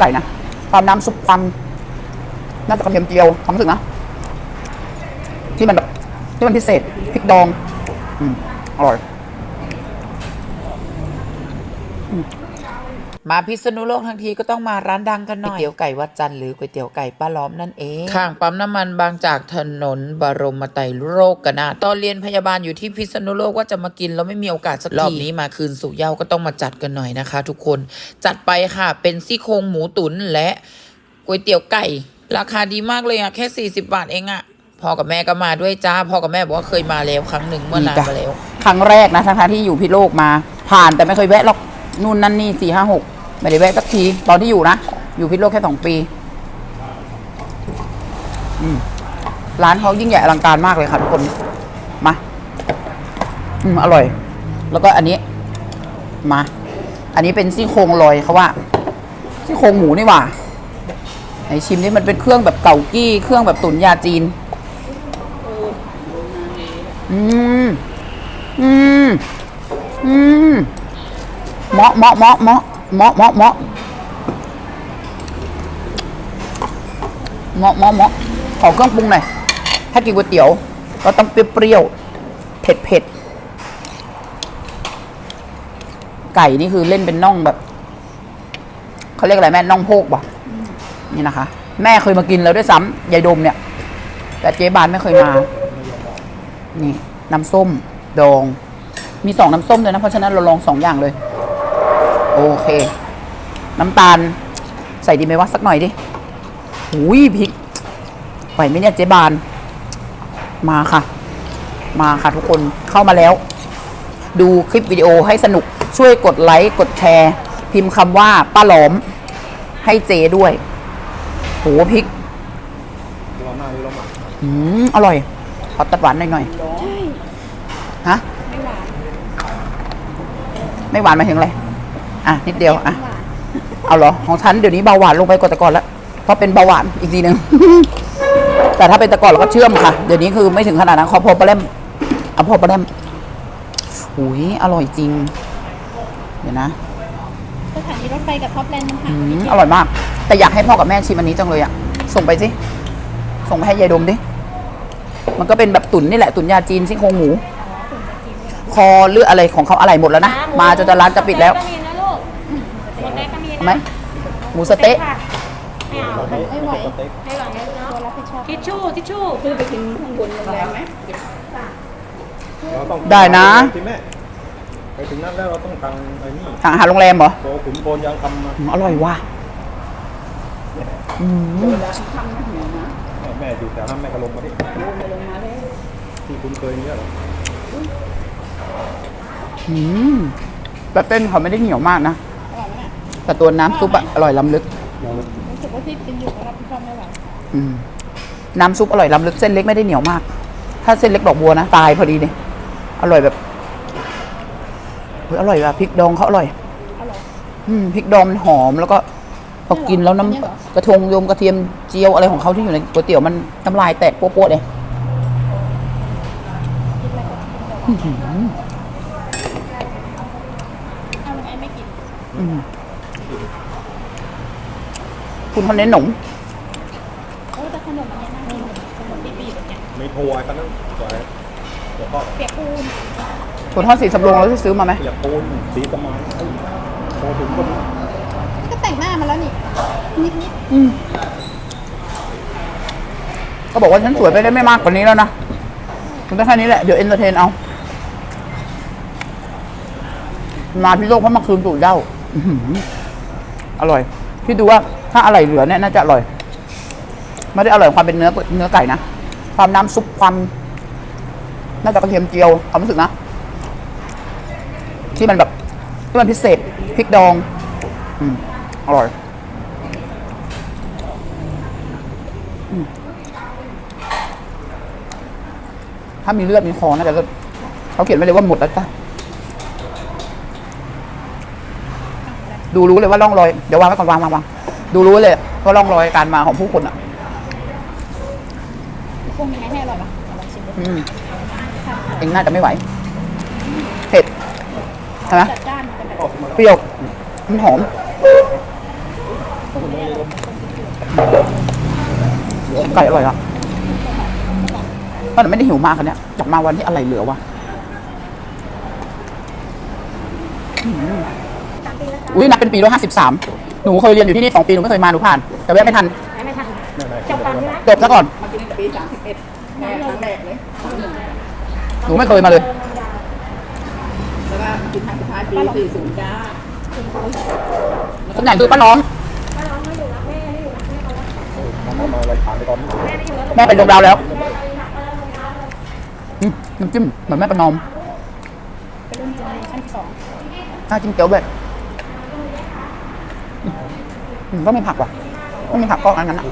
ไก่นะความน้ำซุปความน่าจะกระเทียมเจียวความรู้สึกนะที่มันแบบที่มันพิเศษพริกดอง อืมอร่อยมาพิษณุโลกทั้งทีก็ต้องมาร้านดังกันหน่อยก๋วยเตี๋ยวไก่วัดจันทร์หรือก๋วยเตี๋ยวไก่ป้าล้อมนั่นเองข้างปั๊มน้ำมันบางจากถนนบรมไตรโลกนาถตอนเรียนพยาบาลอยู่ที่พิษณุโลกว่าจะมากินแล้วไม่มีโอกาสสักทีรอบนี้มาคืนสู่เหย้าก็ต้องมาจัดกันหน่อยนะคะ ทุกคนจัดไปค่ะเป็นซี่โครงหมูตุ๋นและก๋วยเตี๋ยวไก่ ราคาดีมากเลยอะแค่ 40 บาทเองอะพ่อกับแม่ก็มาด้วยจ้าพ่อกับแม่บอกว่าเคยมาแล้วครั้งหนึ่งเมื่อนานมาแล้ว ครั้งแรกนะทั้งๆที่อยู่พิษโลกมา ผ่านแต่ไม่เคยแวะหรอก นู่นนั่นนี่สี่ห้าหกไม่ได้แวะสักทีตอนที่อยู่นะ อยู่พิษโลกแค่สองปีร้านเขายิ่งใหญ่อลังการมากเลยค่ะทุกคนมาอืมอร่อย แล้วก็อันนี้ มา อันนี้เป็นซี่โครงลอยเขาว่าซี่โครงหมูนี่หว่าไหนชิมนี่มันเป็นเครื่องแบบเก่ากี้เครื่องแบบตุ๋นยาจีน อืม อืม อืม มาะเหมาะเหมาะเหมาะเหมาะเหมาะเหมาะเหมาะเหมาะเหมาะขอเครื่องปรุงหน่อยถ้ากินก๋วยเตี๋ยว ก็ต้องเปรี้ยวเผ็ดเผ็ดไก่นี่คือเล่นเป็นน่องแบบเขาเรียกอะไรแม่น่องโพกป่ะนี่นะคะ แม่เคยมากินแล้วด้วยซ้ำยายดมเนี่ย แต่เจ๊บานไม่เคยมา นี่น้ำส้มดอง มีสองน้ำส้มเลยนะ เพราะฉะนั้นเราลองสองอย่างเลย โอเค น้ำตาลใส่ดีไหมวะสักหน่อยดิหุยพริกไหวไหมเนี่ยเจ๊บาน มาค่ะ มาค่ะทุกคนเข้ามาแล้ว ดูคลิปวิดีโอให้สนุกช่วยกดไลค์กดแชร์ พิมพ์คำว่าป้าหลอม ให้เจด้วยโหพริกอืมอร่อย ขอตัดหวานหน่อยหน่อยฮะไม่หวานหมายถึงอะไร อะนิดเดียวอะเอาเหรอของฉันเดี๋ยวนี้เบาหวานลงไปกว่าแต่ก่อนแล้วเพราะเป็นเบาหวานอีกทีหนึ่ง แต่ถ้าเป็นแต่ก่อนเราก็เชื่อมค่ะ เดี๋ยวนี้คือไม่ถึงขนาดนั้นขอพอปลาเล่มเอาพอปลาเล่มหุยอร่อยจริง เดี๋ยวนะสถานีรถไฟกับท็อปแลนด์มันห่าอืงกันนิดมเดีอยวร่อยมาก แต่อยากให้พ่อกับแม่ชิมอันนี้จังเลยอะส่งไปสิ ส่งไปให้ยายดมดิ มันก็เป็นแบบตุ๋นนี่แหละตุ๋นยาจีนซี่โครงหมู คอหรืออะไรของเขาอะไรหมดแล้วนะ มาจนจะร้านจะปิดแล้ว ไหมหมูสะเต๊ะค่ะไม่เอาไม่ไหวไม่ไหวเนาะรับผิดชอบทิชชู่ทิชชู่คือไปถึงข้างบนโรงแรมไหมเราต้องได้นะที่แม่ไปถึงนั้นแล้วเราต้องสั่งไอ้นี่สั่งอาหารโรงแรมเหรอโคขุนโบนยังทำมาอืมอร่อยว่ะอืมแม่อยู่แถวนั้นแม่ก็ลงมาที่ที่คุณเคยเนี่ยเหรออืมแต่เต้นเขาไม่ได้เหนียวมากนะ แต่ตัวน้ำซุปอะอร่อยล้ำลึก รู้สึกว่าที่กินอยู่ก็รับผิดชอบไม่ไหวอืมน้ำซุปอร่อยล้ำลึกเส้นเล็กไม่ได้เหนียวมาก ถ้าเส้นเล็กดอกบัวนะ ตายพอดีเลยอร่อยแบบเฮ้ยอร่อยว่ะพริกดองเขาอร่อย อร่อย อืมพริกดองมันหอมแล้วก็พอกินแล้วน้ำกระทงโยมกระเทียมเจียวอะไรของเขาที่อยู่ในก๋วยเตี๋ยวมันน้ำลายแตกโป๊ะๆเลยอื้อหือถ้ามันไอ้ไม่กินอืม คุณคนเน้นหนมโอ้แต่ขนมอันนี้น่ากินขนมปีๆแบบเนี้ยไม่โทรไอ้กันนั้นสวยเดี๋ยวก็เปียกปูนถั่วทอดสีสำโรงแล้วที่ซื้อมาไหมเปียกปูนสีประมาณเอ้ยโทรถึงก็มีก็แต่งหน้ามาแล้วนี่นิดนิดอืมก็บอกว่าฉันสวยไปได้ไม่มากกว่านี้แล้วนะมันได้แค่นี้แหละ เดี๋ยวเอนเตอร์เทนเอา มาพี่โลกเพราะมาคืนสูตรเหย้าอื้อหืออร่อย พี่ดูว่า ถ้าอะไรเหลือเนี่ยน่าจะอร่อย ไม่ได้อร่อยความเป็นเนื้อเนื้อไก่นะ ความน้ำซุปความน่าจะกระเทียมเจียวความรู้สึกนะ ที่มันแบบที่มันพิเศษพริกดองอืมอร่อยถ้ามีเลือดมีคอน่าจะเลิศเขาเขียนไว้เลยว่าหมดแล้วจ้ะดูรู้เลยว่าร่องรอย เดี๋ยววางไว้ก่อนวางวางวาง ดูรู้เลยว่าร่องรอยการมาของผู้คนอะพวกยังไงให้อร่อยปะลองชิมดูอืมเองน่าจะไม่ไหวเผ็ดใช่ไหมจัดจ้านมันเป็นแบบเปรี้ยวมันหอมเไก่อร่อยอะก็ไม่ได้หิวมากคันเนี้ยจากมาวันที่อะไรเหลือวะอืมอุ้ยนับเป็นปีด้วยห้าสิบสามห นูเคยเรียนอยู่ที่นี่สองปีหนูไม่เคยมาหนูผ่าน แต่แวะไม่ทันไม่ทันจบก่อนใช่ไหมจบซะก่อนหนูไม่เคยมาเลยคนไหนคือป้าน้องน้ำมาอะไรผ่านไปตอนนี้แม่เป็นดวงดาวแล้วอืมน้ำจิ้มเหมือนแม่ประนอมน่าจิ้มเกี๊ยวแบบ อืมต้องมีผักว่ะต้องมีผักก็อันนั้นอะ